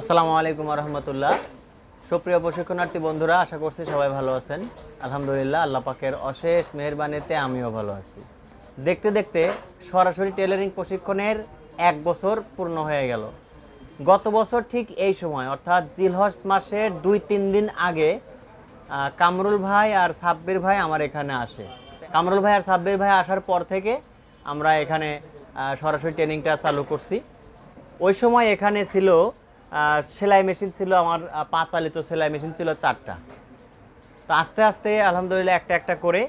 আসসালামু আলাইকুম রহমতুল্লাহ। সুপ্রিয় প্রশিক্ষণার্থী বন্ধুরা, আশা করছি সবাই ভালো আছেন। আলহামদুলিল্লাহ, আল্লাহ পাকের অশেষ মেহরবানিতে আমিও ভালো আছি। দেখতে দেখতে সরাসরি টেলারিং প্রশিক্ষণের এক বছর পূর্ণ হয়ে গেল। গত বছর ঠিক এই সময়, অর্থাৎ জিলহজ মাসের দুই তিন দিন আগে কামরুল ভাই আর সাব্বির ভাই আমার এখানে আসে। কামরুল ভাই আর সাব্বির ভাই আসার পর থেকে আমরা এখানে সরাসরি ট্রেনিংটা চালু করছি। ওই সময় এখানে ছিল সেলাই মেশিন ছিল আমার আহ, পা চালিত সেলাই মেশিন ছিল চারটা। তো আস্তে আস্তে আলহামদুলিল্লাহ একটা একটা করে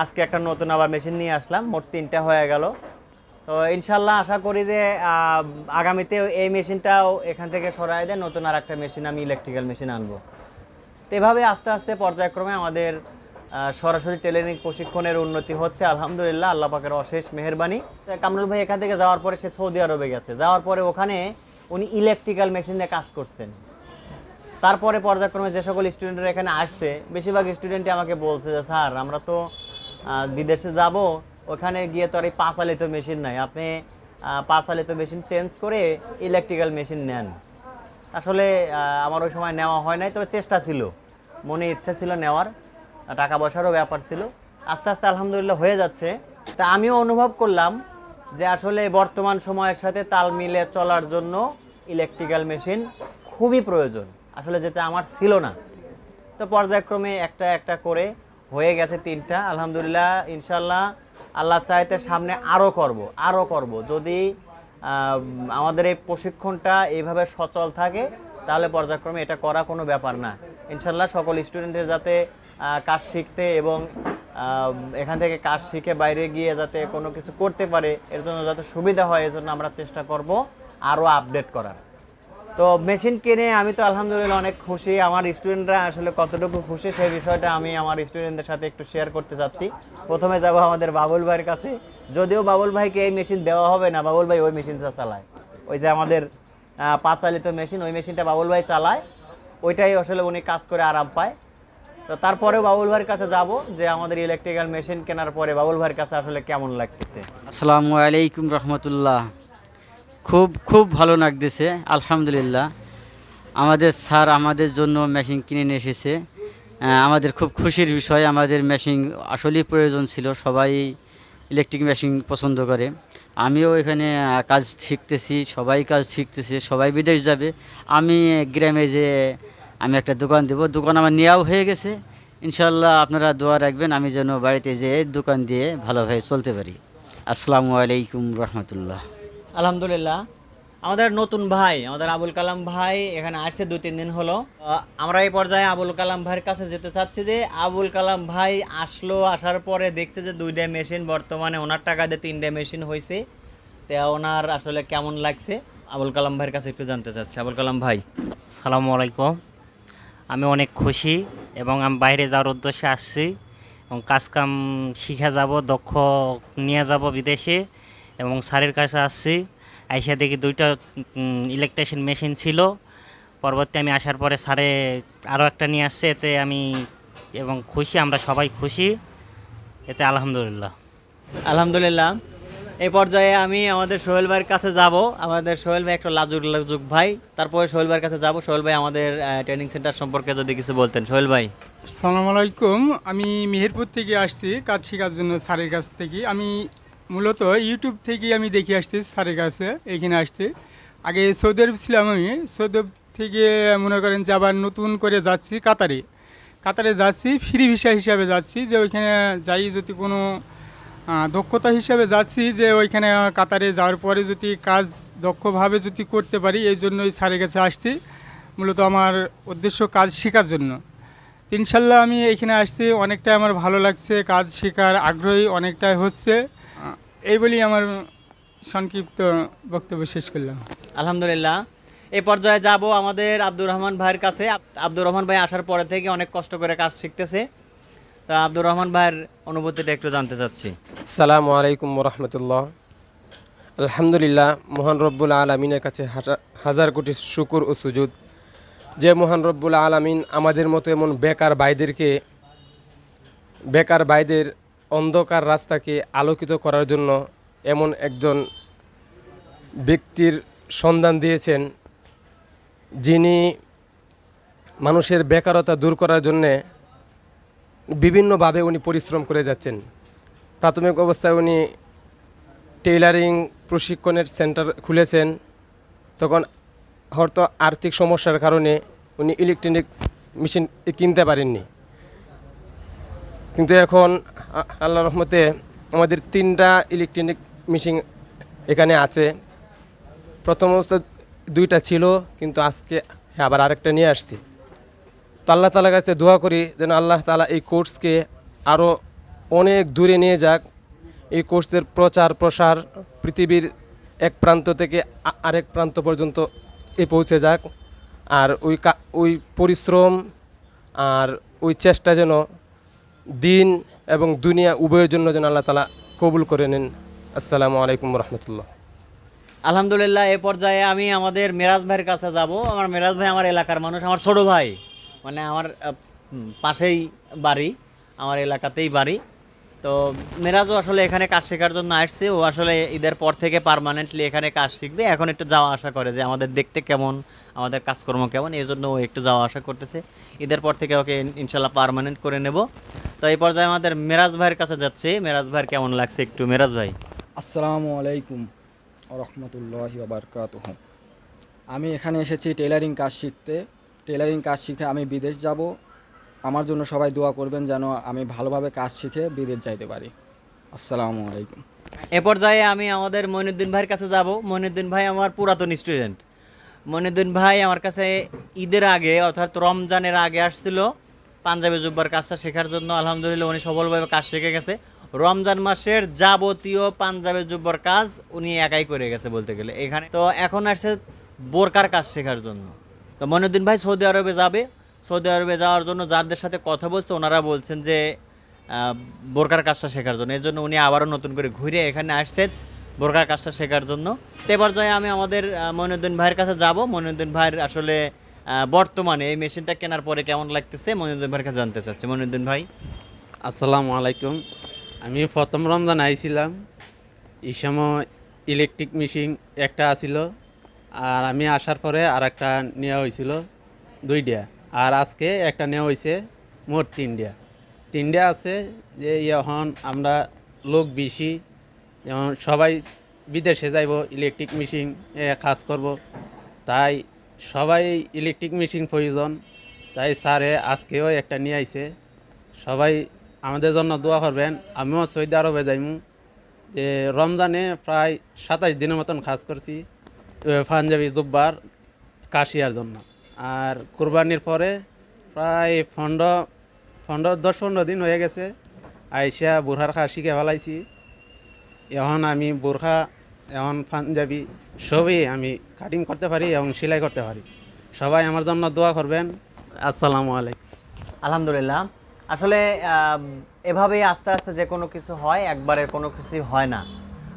আজকে একটা নতুন আবার মেশিন নিয়ে আসলাম মোট তিনটা হয়ে গেল। তো ইনশাল্লাহ আশা করি যে আগামীতে এই মেশিনটাও এখান থেকে সরাই দেয় নতুন আর একটা মেশিন আমি ইলেকট্রিক্যাল মেশিন আনব। তো এভাবে আস্তে আস্তে পর্যায়ক্রমে আমাদের সরাসরি টেলারিং প্রশিক্ষণের উন্নতি হচ্ছে আলহামদুলিল্লাহ আল্লাহ পাকের অশেষ মেহেরবানি। কামরুল ভাই এখান থেকে যাওয়ার পরে সে সৌদি আরবে গেছে। যাওয়ার পরে ওখানে উনি ইলেকট্রিক্যাল মেশিনে কাজ করছেন। তারপরে পর্যায়ক্রমে যে সকল স্টুডেন্টরা এখানে আসছে, বেশিরভাগ স্টুডেন্টই আমাকে বলছে যে, স্যার, আমরা তো বিদেশে যাব, ওখানে গিয়ে তো আর এই পাঁচালিত মেশিন নাই। আপনি পাঁচালিত মেশিন চেঞ্জ করে ইলেকট্রিক্যাল মেশিন নেন। আসলে আমার ওই সময় নেওয়া হয় নাই, তবে চেষ্টা ছিল। মনে ইচ্ছা ছিল নেওয়ার, টাকা পয়সারও ব্যাপার ছিল। আস্তে আস্তে আলহামদুলিল্লাহ হয়ে যাচ্ছে। তা আমিও অনুভব করলাম যে আসলে বর্তমান সময়ের সাথে তাল মিলে চলার জন্য ইলেকট্রিক্যাল মেশিন খুবই প্রয়োজন। আসলে যেটা আমার ছিল না। তো পর্যায়ক্রমে একটা একটা করে হয়ে গেছে তিনটা। আলহামদুলিল্লাহ ইনশাল্লাহ আল্লাহ চাইতে সামনে আরও করব আরও করব। যদি আমাদের এই প্রশিক্ষণটা এইভাবে সচল থাকে, তাহলে পর্যায়ক্রমে এটা করা কোনো ব্যাপার না। ইনশাল্লাহ সকল স্টুডেন্টের যাতে কাজ শিখতে এবং এখান থেকে কাজ শিখে বাইরে গিয়ে যাতে কোনো কিছু করতে পারে এর জন্য যাতে সুবিধা হয় এজন্য আমরা চেষ্টা করব আরও আপডেট করার। তো মেশিন কিনে আমি তো আলহামদুলিল্লাহ অনেক খুশি। আমার স্টুডেন্টরা আসলে কতটুকু খুশি সেই বিষয়টা আমি আমার স্টুডেন্টদের সাথে একটু শেয়ার করতে চাচ্ছি। প্রথমে যাব আমাদের বাবুল ভাইয়ের কাছে। যদিও বাবুল ভাইকে এই মেশিন দেওয়া হবে না বাবুল ভাই ওই মেশিনটা চালায়। ওই যে আমাদের আহ, পা চালিত মেশিন ওই মেশিনটা বাবুল ভাই চালায়। ওইটাই আসলে উনি কাজ করে আরাম পায়। তো তারপরেও বাবুল ভাইয়ের কাছে যাব যে আমাদের ইলেকট্রিক্যাল মেশিন কেনার পরে বাবুল ভাইয়ের কাছে আসলে কেমন লাগতেছে? আসসালামু আলাইকুম রহমতুল্লাহ। খুব খুব ভালো লাগতেছে, আলহামদুলিল্লাহ। আমাদের স্যার আমাদের জন্য মেশিন কিনে নিয়ে এসেছে। আমাদের খুব খুশির বিষয়, আমাদের মেশিন আসলেই প্রয়োজন ছিল, সবাই ইলেকট্রিক মেশিন পছন্দ করে। আমিও এখানে কাজ শিখতেছি, সবাই কাজ শিখতেছে, সবাই বিদেশ যাবে। আমি গ্রামে যে আমি একটা দোকান দেবো। দোকান আমার নেওয়াও হয়ে গেছে। ইনশাল্লাহ আপনারা দোয়া রাখবেন আমি যেন বাড়িতে যেয়ে দোকান দিয়ে ভালোভাবে চলতে পারি। আসসালামু আলাইকুম রহমতুল্লাহ। আলহামদুলিল্লাহ। আমাদের নতুন ভাই আমাদের আবুল কালাম ভাই এখানে আসছে দু তিন দিন হলো। আমরা এই পর্যায়ে আবুল কালাম ভাইয়ের কাছে যেতে চাচ্ছি যে আবুল কালাম ভাই আসলো আসার পরে দেখছে যে দুইটা মেশিন বর্তমানে ওনার টাকা দিয়ে তিনটা মেশিন হয়েছে তা ওনার আসলে কেমন লাগছে? আবুল কালাম ভাইয়ের কাছে একটু জানতে চাচ্ছি। আবুল কালাম ভাই। সালামু আলাইকুম। আমি অনেক খুশি এবং আমি বাইরে যাওয়ার উদ্দেশ্যে আসছি এবং কাজকাম শিখে যাব, দক্ষ নিয়ে যাব বিদেশে এবং স্যারের কাছে আসছি। আইসা দেখি দুইটা ইলেকট্রিশিয়ান মেশিন ছিল। পরবর্তী আমি আসার পরে স্যারে আরও একটা নিয়ে আসছে, এতে আমি এবং খুশি, আমরা সবাই খুশি। এতে আলহামদুলিল্লাহ। আলহামদুলিল্লাহ। এই পর্যায়ে আমি আমাদের সোহেল ভাইয়ের কাছে যাব। আমাদের সোহেল ভাই একটা লাজুক লাজুক ভাই। তারপরে সোহেল ভাইয়ের কাছে যাব। সোহেল ভাই আমাদের ট্রেনিং সেন্টার সম্পর্কে যদি কিছু বলতেন। সোহেল ভাই। সালাম আলাইকুম। আমি মেহেরপুর থেকে আসছি কাজ শেখার জন্য স্যারের কাছ থেকে। আমি মূলত ইউটিউব থেকে আমি দেখে আসছি স্যারের কাছে, এখানে আসতে আগে সৌদি আরব ছিলাম আমি। সৌদি আরব থেকে মনে করেন যে আবার নতুন করে যাচ্ছি কাতারে। কাতারে যাচ্ছি ফ্রি ভিসা হিসাবে যাচ্ছি। যে ওইখানে যাই যদি কোনো দক্ষতা হিসাবে যাচ্ছি যে ওইখানে কাতারে যাওয়ার পরে যদি কাজ দক্ষভাবে যদি করতে পারি, এই জন্যই স্যারের কাছে আসছি। মূলত আমার উদ্দেশ্য কাজ শেখার জন্য। ইনশাল্লাহ আমি এখানে আসছি, অনেকটাই আমার ভালো লাগছে, কাজ শেখার আগ্রহী অনেকটাই হচ্ছে। এই বলেই আমার সংক্ষিপ্ত বক্তব্য শেষ করলাম। আলহামদুলিল্লাহ। এ পর্যায়ে যাব আমাদের আব্দুর রহমান ভাইয়ের কাছে। আব- আব্দুর রহমান ভাই আসার পরে থেকে অনেক কষ্ট করে কাজ শিখতেছে। তা আব্দুর রহমান ভাইয়ের অনুভূতিটা একটু জানতে চাচ্ছি। সালামু আলাইকুম রহমতুল্লাহ। আলহামদুলিল্লাহ, মহান রব্বুল আলমিনের কাছে হাজা- হাজার কোটি শুকুর ও সুজুদ। যে মহান রব্বুল আলমিন আমাদের মতো এমন বেকার ভাইদেরকে বেকার ভাইদের অন্ধকার রাস্তাকে আলোকিত করার জন্য এমন একজন ব্যক্তির সন্ধান দিয়েছেন, যিনি মানুষের বেকারতা দূর করার জন্যে বিভিন্নভাবে উনি পরিশ্রম করে যাচ্ছেন। প্রাথমিক অবস্থায় উনি টেইলারিং প্রশিক্ষণের সেন্টার খুলেছেন। তখন হয়তো আর্থিক সমস্যার কারণে উনি ইলেকট্রনিক মেশিন কিনতে পারেননি। কিন্তু এখন আল্লাহ রহমতে আমাদের তিনটা ইলেকট্রনিক মেশিন এখানে আছে। প্রথম অবস্থা দুইটা ছিল, কিন্তু আজকে আবার আরেকটা নিয়ে আসছি। তো আল্লাহ তালার কাছে দোয়া করি যেন আল্লাহ তালা এই কোর্সকে আরও অনেক দূরে নিয়ে যাক। এই কোর্সের প্রচার, প্রসার পৃথিবীর এক প্রান্ত থেকে আরেক প্রান্ত পর্যন্ত এ পৌঁছে যাক। আর ওই ওই পরিশ্রম আর ওই চেষ্টা যেন দিন এবং দুনিয়া উভয়ের জন্য যেন আল্লাহ তালা কবুল করে নেন। আসসালামু আলাইকুম রহমতুল্লাহ। আলহামদুলিল্লাহ, এ পর্যায়ে আমি আমাদের মেরাজ ভাইয়ের কাছে যাব। আমার মেরাজ ভাই আমার এলাকার মানুষ, আমার ছোট ভাই। মানে আমার পাশেই বাড়ি, আমার এলাকাতেই বাড়ি। তো মেরাজও আসলে এখানে কাজ শেখার জন্য আসছে। ও আসলে ঈদের পর থেকে পার্মানেন্টলি এখানে কাজ শিখবে। এখন একটু যাওয়া আসা করে যে আমাদের দেখতে কেমন, আমাদের কাজকর্ম কেমন। এই জন্য ও একটু যাওয়া আসা করতেছে। ঈদের পর থেকে ওকে ইনশাল্লাহ পার্মানেন্ট করে নেব। তো এই পর্যায়ে আমাদের মেরাজ ভাইয়ের কাছে যাচ্ছে। মেরাজ ভাইয়ের কেমন লাগছে একটু? মেরাজ ভাই। আসসালামু আলাইকুম রহমতুল্লাহ আমি এখানে এসেছি টেলারিং কাজ শিখতে। টেলারিং কাজ শিখে আমি বিদেশ যাব। আমার জন্য সবাই দোয়া করবেন যেন আমি ভালোভাবে কাজ শিখে বিদেশ যাইতে পারি। আসসালামু আলাইকুম। এ পর্যায়ে আমি আমাদের মইনুদ্দিন ভাইয়ের কাছে যাব। মইনুদ্দিন ভাই আমার পুরাতন স্টুডেন্ট। মইনুদ্দিন ভাই আমার কাছে ঈদের আগে, অর্থাৎ রমজানের আগে আসছিল। পাঞ্জাবি জুব্বার কাজটা শেখার জন্য। আলহামদুলিল্লাহ উনি সফলভাবে কাজ শিখে গেছে। রমজান মাসের যাবতীয় পাঞ্জাবি জুব্বার কাজ উনি একাই করে গেছে বলতে গেলে এখানে। তো এখন আসছে বোরকার কাজ শেখার জন্য। তো মইনুদ্দিন ভাই সৌদি আরবে যাবে। সৌদি আরবে যাওয়ার জন্য যাদের সাথে কথা বলছে ওনারা বলছেন যে বোরকার কাজটা শেখার জন্য। এর জন্য উনি আবারও নতুন করে ঘুরে এখানে আসছে বোরকার কাজটা শেখার জন্য। তো এ পর্যায়ে আমি আমাদের আহ, মইনুদ্দিন ভাইয়ের কাছে যাব। মইনুদ্দিন ভাইয়ের আসলে বর্তমানে এই মেশিনটা কেনার পরে কেমন লাগতেছে? মইনুদ্দিন ভাইয়ের কাছে জানতে চাচ্ছি। মইনুদ্দিন ভাই। আসসালামু আলাইকুম। আমি প্রথম রমজান আইছিলাম। এই সময় ইলেকট্রিক মেশিন একটা আসিল আর আমি আসার পরে আর একটা নেওয়া হয়েছিল দুইটা আর আজকে একটা নেওয়া হয়েছে মোট তিনটা তিনটা আছে যে এখন আমরা লোক বেশি, যেমন সবাই বিদেশে যাইব ইলেকট্রিক মেশিন কাজ করব। তাই সবাই ইলেকট্রিক মেশিন প্রয়োজন। তাই স্যারে আজকেও একটা নিয়ে আইছে। সবাই আমাদের জন্য দোয়া করবেন। আমিও সৌদি আরবে যাইমু। যে রমজানে প্রায় সাতাশ দিনের মতন কাজ করছি। পাঞ্জাবি, জুব্বার, কাশিয়ার জন্য। আর কুরবানির পরে প্রায় পনেরো পনেরো, দশ, পনেরো দিন হয়ে গেছে। আইসা বুড়ার খা শিখে ফেলাইছি। এখন আমি বোরখা, এখন পাঞ্জাবি সবই আমি কাটিং করতে পারি এবং সেলাই করতে পারি। সবাই আমার জন্য দোয়া করবেন। আসসালামু আলাইকুম। আলহামদুলিল্লাহ। আসলে এভাবেই আস্তে আস্তে যে কোনো কিছু হয়, একবারে কোনো কিছুই হয় না।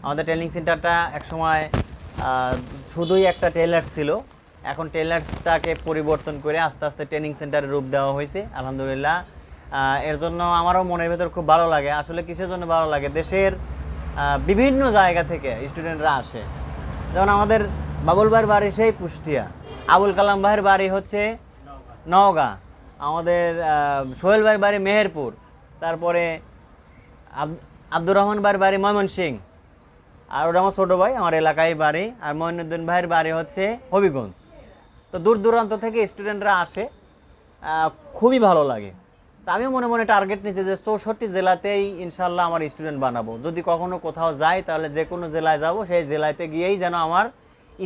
আমাদের ট্রেনিং সেন্টারটা একসময় শুধুই একটা টেলার্স ছিল। এখন টেলার্সটাকে পরিবর্তন করে আস্তে আস্তে ট্রেনিং সেন্টারের রূপ দেওয়া হয়েছে, আলহামদুলিল্লাহ। এর জন্য আমারও মনের ভেতর খুব ভালো লাগে। আসলে কিসের জন্য ভালো লাগে? দেশের বিভিন্ন জায়গা থেকে স্টুডেন্টরা আসে। যেমন আমাদের বাবুল ভাইয়ের বাড়ি সেই কুষ্টিয়া। আবুল কালাম ভাইয়ের বাড়ি হচ্ছে নওগাঁ। আমাদের সোহেল ভাইয়ের বাড়ি মেহেরপুর। তারপরে আব- আব্দুর রহমান ভাইয়ের বাড়ি ময়মনসিং আর ওটা আমার ছোটো ভাই, আমার এলাকায় বাড়ি। আর মঈনুদ্দিন ভাইয়ের বাড়ি হচ্ছে হবিগঞ্জ। তো দূর দূরান্ত থেকে স্টুডেন্টরা আসে। খুবই ভালো লাগে। তা আমিও মনে মনে টার্গেট নিচ্ছি যে চৌষট্টি জেলাতেই ইনশাল্লাহ আমার স্টুডেন্ট বানাবো। যদি কখনো কোথাও যাই, তাহলে যে কোনো জেলায় যাব, সেই জেলাতে গিয়েই যেন আমার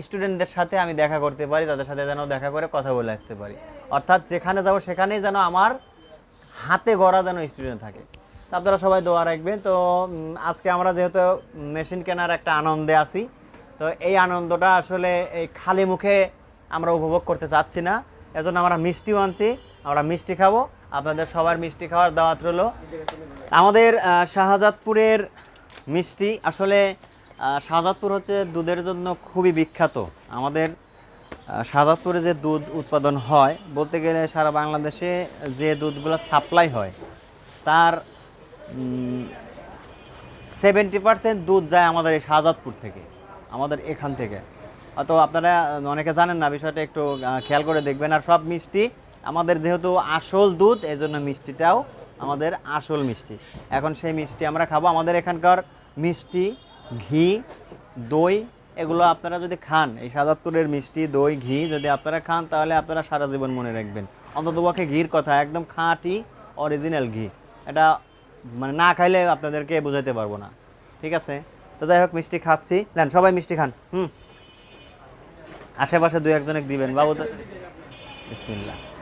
স্টুডেন্টদের সাথে আমি দেখা করতে পারি, তাদের সাথে যেন দেখা করে কথা বলে আসতে পারি। অর্থাৎ যেখানে যাব, সেখানেই যেন আমার হাতে গড়া যেন স্টুডেন্ট থাকে। আপনারা সবাই দোয়া রাখবেন। তো আজকে আমরা যেহেতু মেশিন কেনার একটা আনন্দে আছি, তো এই আনন্দটা আসলে এই খালি মুখে আমরা উপভোগ করতে চাচ্ছি না। এজন্য আমরা মিষ্টিও আনছি, আমরা মিষ্টি খাব। আপনাদের সবার মিষ্টি খাওয়ার দাওয়াত রইল। আমাদের শাহজাদপুরের মিষ্টি আসলে শাহজাদপুর হচ্ছে দুধের জন্য খুবই বিখ্যাত। আমাদের শাহজাদপুরে যে দুধ উৎপাদন হয়, বলতে গেলে সারা বাংলাদেশে যে দুধগুলো সাপ্লাই হয়, তার সেভেন্টি পার্সেন্ট দুধ যায় আমাদের এই শাহজাদপুর থেকে, আমাদের এখান থেকে। তো আপনারা অনেকে জানেন না, বিষয়টা একটু খেয়াল করে দেখবেন। আর সব মিষ্টি, আমাদের যেহেতু আসল দুধ এই জন্য মিষ্টিটাও আমাদের আসল মিষ্টি। এখন সেই মিষ্টি আমরা খাব। আমাদের এখানকার মিষ্টি, ঘি, দই, এগুলো আপনারা যদি খান, এই সাজাদপুরের মিষ্টি, দই, ঘি যদি আপনারা খান, তাহলে আপনারা সারা জীবন মনে রাখবেন। অন্ততপক্ষে ঘির কথা, একদম খাঁটি অরিজিনাল ঘি। এটা মানে না খাইলে আপনাদেরকে বুঝাইতে পারব না। ঠিক আছে? তো যাই হোক, মিষ্টি খাচ্ছি। নেন, সবাই মিষ্টি খান। হুম। আশেপাশে দু একজনে দিবেন। বাবু তো বিসমিল্লাহ।